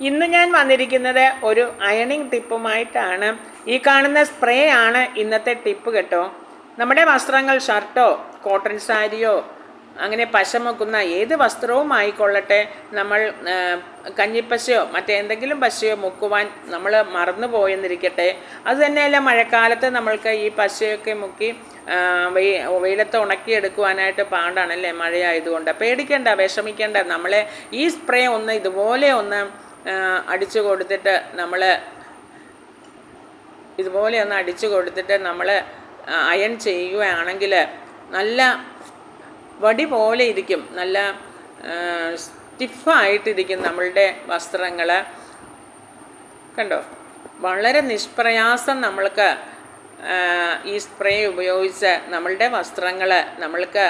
ഇന്ന് ഞാൻ വന്നിരിക്കുന്നത് ഒരു അയണിങ് ടിപ്പുമായിട്ടാണ്. ഈ കാണുന്ന സ്പ്രേ ആണ് ഇന്നത്തെ ടിപ്പ് കേട്ടോ. നമ്മുടെ വസ്ത്രങ്ങൾ ഷർട്ടോ കോട്ടൺ സാരിയോ അങ്ങനെ പശമുക്കുന്ന ഏത് വസ്ത്രവും ആയിക്കൊള്ളട്ടെ. നമ്മൾ കഞ്ഞിപ്പശയോ മറ്റേന്തെങ്കിലും പശയോ മുക്കുവാൻ നമ്മൾ മറന്നു പോയെന്നിരിക്കട്ടെ. അത് തന്നെയല്ല മഴക്കാലത്ത് നമ്മൾക്ക് ഈ പശയൊക്കെ മുക്കി വെയി- വെയിലത്ത് ഉണക്കിയെടുക്കുവാനായിട്ട് പാടാണല്ലേ മഴയായതുകൊണ്ട്. പേടിക്കേണ്ട വിഷമിക്കേണ്ട. നമ്മളെ ഈ സ്പ്രേ ഒന്ന് ഇതുപോലെ ഒന്ന് അടിച്ചു കൊടുത്തിട്ട് നമ്മൾ ഇതുപോലെ ഒന്ന് അടിച്ചു കൊടുത്തിട്ട് നമ്മൾ അയൺ ചെയ്യുകയാണെങ്കിൽ നല്ല വടി പോലെ ഇരിക്കും. നല്ല സ്റ്റിഫായിട്ടിരിക്കും നമ്മളുടെ വസ്ത്രങ്ങൾ. കണ്ടോ? വളരെ നിഷ്പ്രയാസം നമ്മൾക്ക് ഈ സ്പ്രേ ഉപയോഗിച്ച് നമ്മളുടെ വസ്ത്രങ്ങൾ നമ്മൾക്ക്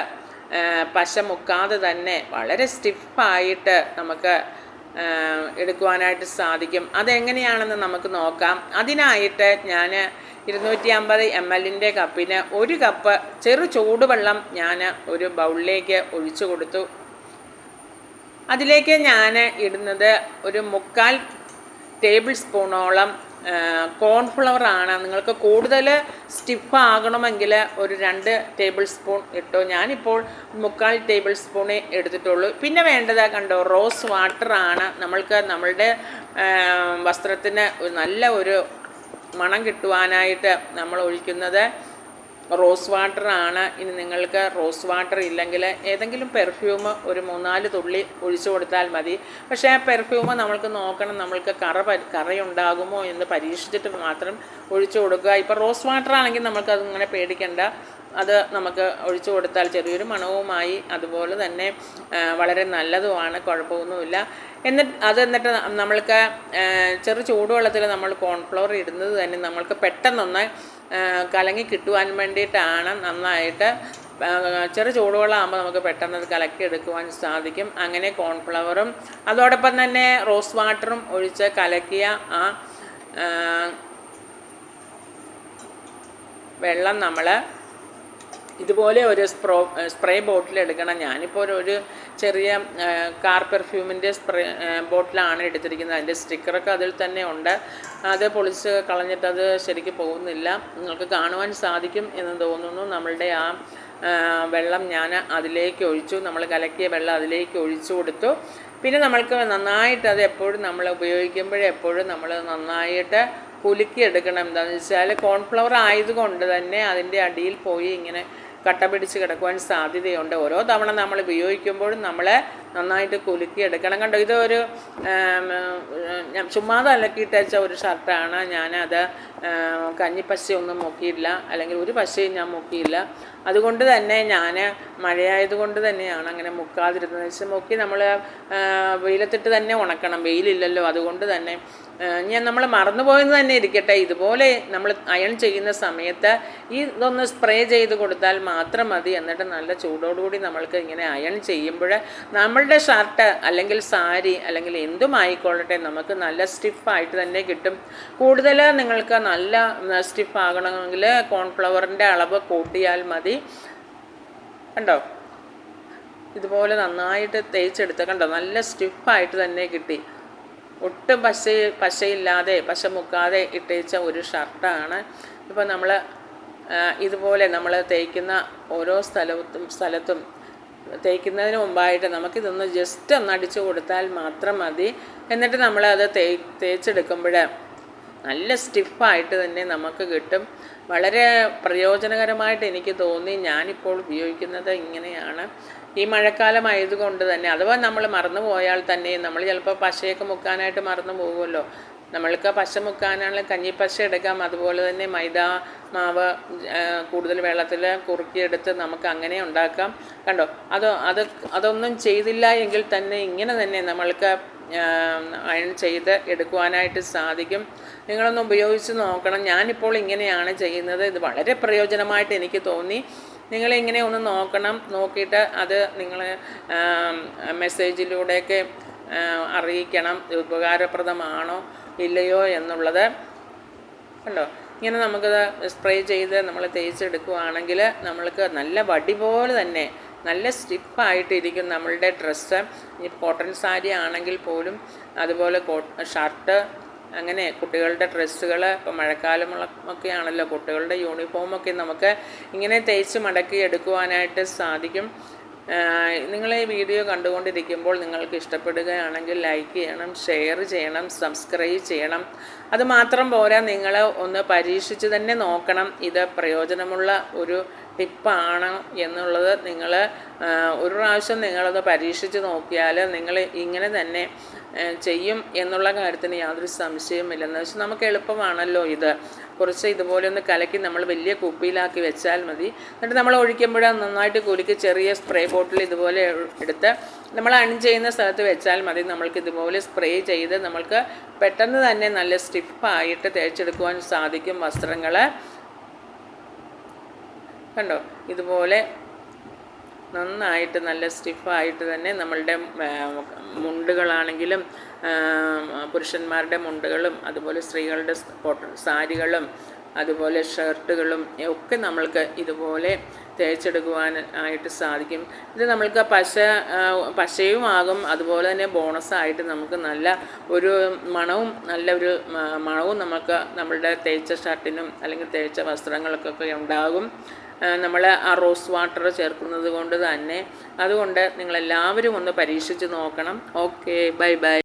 പശ മുക്കാതെ തന്നെ വളരെ സ്റ്റിഫായിട്ട് നമുക്ക് എടുക്കുവാനായിട്ട് സാധിക്കും. അതെങ്ങനെയാണെന്ന് നമുക്ക് നോക്കാം. അതിനായിട്ട് ഞാൻ ഇരുന്നൂറ്റി അമ്പത് എം എല്ലിന്റെ കപ്പിന് ഒരു കപ്പ് ചെറു ചൂടുവെള്ളം ഞാൻ ഒരു ബൗളിലേക്ക് ഒഴിച്ചു കൊടുത്തു. അതിലേക്ക് ഞാൻ ഇടുന്നത് ഒരു മുക്കാൽ ടേബിൾ സ്പൂണോളം കോൺഫ്ലവർ ആണ്. നിങ്ങൾക്ക് കൂടുതൽ സ്റ്റിഫ് ആകണമെങ്കിൽ ഒരു രണ്ട് ടേബിൾ സ്പൂൺ ഇട്ടോ. ഞാനിപ്പോൾ മുക്കാൽ ടേബിൾ സ്പൂണേ എടുത്തിട്ടുള്ളൂ. പിന്നെ വേണ്ടത് കണ്ടോ റോസ് വാട്ടർ ആണ്. നമ്മൾക്ക് നമ്മളുടെ വസ്ത്രത്തിന് നല്ല ഒരു മണം കിട്ടുവാനായിട്ട് നമ്മൾ ഒഴിക്കുന്നത്. റോസ് വാട്ടർ ആണ് ഇനി നിങ്ങൾക്ക് റോസ് വാട്ടർ ഇല്ലെങ്കിൽ ഏതെങ്കിലും പെർഫ്യൂം ഒരു മൂന്നാൽ തുള്ളി ഒഴിച്ചു കൊടുത്താൽ മതി. പക്ഷേ ആ പെർഫ്യൂം നമ്മൾക്ക് നോക്കണം. നമ്മൾക്ക് കറ കറയുണ്ടാകുമോ എന്ന് പരീക്ഷിച്ചിട്ട് മാത്രം ഒഴിച്ചു കൊടുക്കുക. ഇപ്പോൾ റോസ് വാട്ടർ ആണെങ്കിൽ നമ്മൾക്ക് പേടിക്കേണ്ട. അത് നമുക്ക് ഒഴിച്ചു കൊടുത്താൽ ചെറിയൊരു മണവുമായി അതുപോലെ തന്നെ വളരെ നല്ലതുമാണ് കുഴപ്പമൊന്നുമില്ല. എന്നിട്ട് അത് എന്നിട്ട് നമ്മൾക്ക് ചെറു ചൂടുവെള്ളത്തിൽ നമ്മൾ കോൺഫ്ലവർ ഇടുന്നത് തന്നെ നമ്മൾക്ക് പെട്ടെന്നൊന്ന് കലങ്ങി കിട്ടുവാൻ വേണ്ടിയിട്ടാണ് നന്നായിട്ട് ചെറു ചൂടുവെള്ളം ആകുമ്പോൾ നമുക്ക് പെട്ടെന്ന് അത് കലക്കി എടുക്കുവാൻ സാധിക്കും. അങ്ങനെ കോൺഫ്ലവറും അതോടൊപ്പം തന്നെ റോസ് വാട്ടറും ഒഴിച്ച് കലക്കിയ ആ, വെള്ളം നമ്മൾ ഇതുപോലെ ഒരു സ്പ്രോ സ്പ്രേ ബോട്ടിൽ എടുക്കണം. ഞാനിപ്പോൾ ഒരു ഒരു ചെറിയ കാർ പെർഫ്യൂമിന്റെ സ്പ്രേ ബോട്ടിലാണ് എടുത്തിരിക്കുന്നത്. അതിന്റെ സ്റ്റിക്കറൊക്കെ അതിൽ തന്നെ ഉണ്ട്. അത് പൊളിച്ച് കളഞ്ഞിട്ട് അത് ശരിക്ക് പോകുന്നില്ല. നിങ്ങൾക്ക് കാണുവാൻ സാധിക്കും എന്ന് തോന്നുന്നു. നമ്മളുടെ ആ ആ, വെള്ളം ഞാൻ അതിലേക്ക് ഒഴിച്ചു. നമ്മൾ കലക്കിയ വെള്ളം അതിലേക്ക് ഒഴിച്ചു കൊടുത്തു. പിന്നെ നമ്മൾക്ക് നന്നായിട്ട് അത് എപ്പോഴും നമ്മൾ ഉപയോഗിക്കുമ്പോഴെപ്പോഴും നമ്മൾ നന്നായിട്ട് കുലുക്കിയെടുക്കണം. എന്താണെന്ന് വെച്ചാൽ കോൺഫ്ലവർ ആയതുകൊണ്ട് തന്നെ അതിന്റെ അടിയിൽ പോയി ഇങ്ങനെ കട്ട പിടിച്ച് കിടക്കുവാൻ സാധ്യതയുണ്ട്. ഓരോ തവണ നമ്മൾ ഉപയോഗിക്കുമ്പോഴും നമ്മൾ നന്നായിട്ട് കുലുക്കി എടുക്കണം കണ്ടോ ഇതൊരു ഞാൻ ചുമ്മാതെ അലക്കിയിട്ടച്ച ഒരു ഷർട്ടാണ്. ഞാനത് കഞ്ഞിപ്പശ ഒന്നും മുക്കിയില്ല. അല്ലെങ്കിൽ ഒരു പശയും ഞാൻ മുക്കിയില്ല. അതുകൊണ്ട് തന്നെ ഞാൻ മഴയായതുകൊണ്ട് തന്നെയാണ് അങ്ങനെ മുക്കാതിരുന്നത്. വെച്ചാൽ മുക്കി നമ്മൾ വെയിലത്തിട്ട് തന്നെ ഉണക്കണം. വെയിലില്ലല്ലോ. അതുകൊണ്ട് തന്നെ ഞാൻ നമ്മൾ മറന്നുപോയെന്ന് തന്നെ ഇരിക്കട്ടെ. ഇതുപോലെ നമ്മൾ അയൺ ചെയ്യുന്ന സമയത്ത് ഈ ഇതൊന്ന് സ്പ്രേ ചെയ്ത് കൊടുത്താൽ മാത്രം മതി. എന്നിട്ട് നല്ല ചൂടോടുകൂടി നമ്മൾക്ക് ഇങ്ങനെ അയൺ ചെയ്യുമ്പോൾ നമ്മളുടെ ഷർട്ട് അല്ലെങ്കിൽ സാരി അല്ലെങ്കിൽ എന്തും ആയിക്കൊള്ളട്ടെ. നമുക്ക് നല്ല സ്റ്റിഫായിട്ട് തന്നെ കിട്ടും. കൂടുതൽ നിങ്ങൾക്ക് നല്ല സ്റ്റിഫ് ആകണമെങ്കിൽ കോൺഫ്ലവറിന്റെ അളവ് കൂട്ടിയാൽ മതി. കണ്ടോ? ഇതുപോലെ നന്നായിട്ട് തേച്ചെടുത്ത് കണ്ടോ? നല്ല സ്റ്റിഫായിട്ട് തന്നെ കിട്ടി. ഒട്ടും പശ പശയില്ലാതെ പശ മുക്കാതെ ഇട്ടേച്ച ഒരു ഷർട്ടാണ്. ഇപ്പോൾ നമ്മൾ ഇതുപോലെ നമ്മൾ തേക്കുന്ന ഓരോ സ്ഥലത്തും സ്ഥലത്തും തേക്കുന്നതിന് മുമ്പായിട്ട് നമുക്കിതൊന്ന് ജസ്റ്റ് ഒന്ന് അടിച്ചു കൊടുത്താൽ മാത്രം മതി. എന്നിട്ട് നമ്മളത് തേ തേച്ചെടുക്കുമ്പോൾ നല്ല സ്റ്റിഫായിട്ട് തന്നെ നമുക്ക് കിട്ടും. വളരെ പ്രയോജനകരമായിട്ട് എനിക്ക് തോന്നി. ഞാനിപ്പോൾ ഉപയോഗിക്കുന്നത് ഇങ്ങനെയാണ്. ഈ മഴക്കാലമായതുകൊണ്ട് തന്നെ. അഥവാ നമ്മൾ മറന്നു പോയാൽ തന്നെ നമ്മൾ ചിലപ്പോൾ പശയൊക്കെ മുക്കാനായിട്ട് മറന്നു പോകുമല്ലോ നമ്മൾക്ക് പശ മുക്കാനാണെങ്കിൽ കഞ്ഞിപ്പശ എടുക്കാം. അതുപോലെ തന്നെ മൈദ മാവ് കൂടുതൽ വെള്ളത്തിൽ കുറുക്കിയെടുത്ത് നമുക്ക് അങ്ങനെ ഉണ്ടാക്കാം. കണ്ടോ? അത് അത് അതൊന്നും ചെയ്തില്ല എങ്കിൽ തന്നെ ഇങ്ങനെ തന്നെ നമ്മൾക്ക് അയൺ ചെയ്ത് എടുക്കുവാനായിട്ട് സാധിക്കും. നിങ്ങളൊന്ന് ഉപയോഗിച്ച് നോക്കണം. ഞാനിപ്പോൾ ഇങ്ങനെയാണ് ചെയ്യുന്നത്. ഇത് വളരെ പ്രയോജനമായിട്ട് എനിക്ക് തോന്നി. നിങ്ങളിങ്ങനെ ഒന്ന് നോക്കണം. നോക്കിയിട്ട് അത് നിങ്ങൾ മെസ്സേജിലൂടെയൊക്കെ അറിയിക്കണം. ഉപകാരപ്രദമാണോ? ഇല്ലയോ എന്നുള്ളത് കണ്ടോ? ഇങ്ങനെ നമുക്കത് സ്പ്രേ ചെയ്ത് നമ്മൾ തേച്ചെടുക്കുകയാണെങ്കിൽ നമ്മൾക്ക് നല്ല വടി പോലെ തന്നെ നല്ല സ്റ്റിഫായിട്ടിരിക്കും നമ്മളുടെ ഡ്രസ്സ് ഈ കോട്ടൺ സാരി ആണെങ്കിൽ പോലും അതുപോലെ ഷർട്ട് അങ്ങനെ കുട്ടികളുടെ ഡ്രസ്സുകൾ ഇപ്പോൾ മഴക്കാലമുള്ള ഒക്കെ ആണല്ലോ കുട്ടികളുടെ യൂണിഫോമൊക്കെ നമുക്ക് ഇങ്ങനെ തേച്ച് മടക്കി എടുക്കുവാനായിട്ട് സാധിക്കും. നിങ്ങൾ ഈ വീഡിയോ കണ്ടുകൊണ്ടിരിക്കുമ്പോൾ നിങ്ങൾക്ക് ഇഷ്ടപ്പെടുകയാണെങ്കിൽ ലൈക്ക് ചെയ്യണം ഷെയർ ചെയ്യണം സബ്സ്ക്രൈബ് ചെയ്യണം. അതുമാത്രം പോരാ നിങ്ങൾ ഒന്ന് പരീക്ഷിച്ച് തന്നെ നോക്കണം. ഇത് പ്രയോജനമുള്ള ഒരു ടിപ്പാണ് എന്നുള്ളത് നിങ്ങൾ ഒരു പ്രാവശ്യം നിങ്ങളത് പരീക്ഷിച്ച് നോക്കിയാൽ നിങ്ങൾ ഇങ്ങനെ തന്നെ ചെയ്യും എന്നുള്ള കാര്യത്തിന് യാതൊരു സംശയവുമില്ലെന്ന് വെച്ചാൽ നമുക്ക് എളുപ്പമാണല്ലോ ഇത്. കുറച്ച് ഇതുപോലെ ഒന്ന് കലക്കി നമ്മൾ വലിയ കുപ്പിയിലാക്കി വെച്ചാൽ മതി. എന്നിട്ട് നമ്മൾ ഒഴിക്കുമ്പോൾ നന്നായിട്ട് കുലുക്കി ചെറിയ സ്പ്രേ ബോട്ടിൽ ഇതുപോലെ എടുത്ത് നമ്മൾ അൺ ചെയ്യുന്ന സ്ഥലത്ത് വെച്ചാൽ മതി. നമ്മൾക്ക് ഇതുപോലെ സ്പ്രേ ചെയ്ത് നമ്മൾക്ക് പെട്ടെന്ന് തന്നെ നല്ല സ്റ്റിഫായിട്ട് തേച്ചെടുക്കുവാൻ സാധിക്കും വസ്ത്രങ്ങൾ കണ്ടോ? ഇതുപോലെ നന്നായിട്ട് നല്ല സ്റ്റിഫായിട്ട് തന്നെ നമ്മളുടെ മുണ്ടുകളാണെങ്കിലും പുരുഷന്മാരുടെ മുണ്ടുകളും അതുപോലെ സ്ത്രീകളുടെ സാരികളും അതുപോലെ ഷർട്ടുകളും ഒക്കെ നമ്മൾക്ക് ഇതുപോലെ തേച്ചെടുക്കുവാൻ ആയിട്ട് സാധിക്കും. ഇത് നമ്മൾക്ക് പശ പശയും ആകും അതുപോലെ തന്നെ ബോണസായിട്ട് നമുക്ക് നല്ല ഒരു മണവും നല്ല ഒരു മണവും നമുക്ക് നമ്മളുടെ തേച്ച ഷർട്ടിനും അല്ലെങ്കിൽ തേച്ച വസ്ത്രങ്ങൾക്കൊക്കെ ഉണ്ടാകും. നമ്മൾ ആ റോസ് വാട്ടർ ചേർക്കുന്നത് കൊണ്ട് തന്നെ. അതുകൊണ്ട് നിങ്ങളെല്ലാവരും ഒന്ന് പരീക്ഷിച്ച് നോക്കണം. Okay bye bye.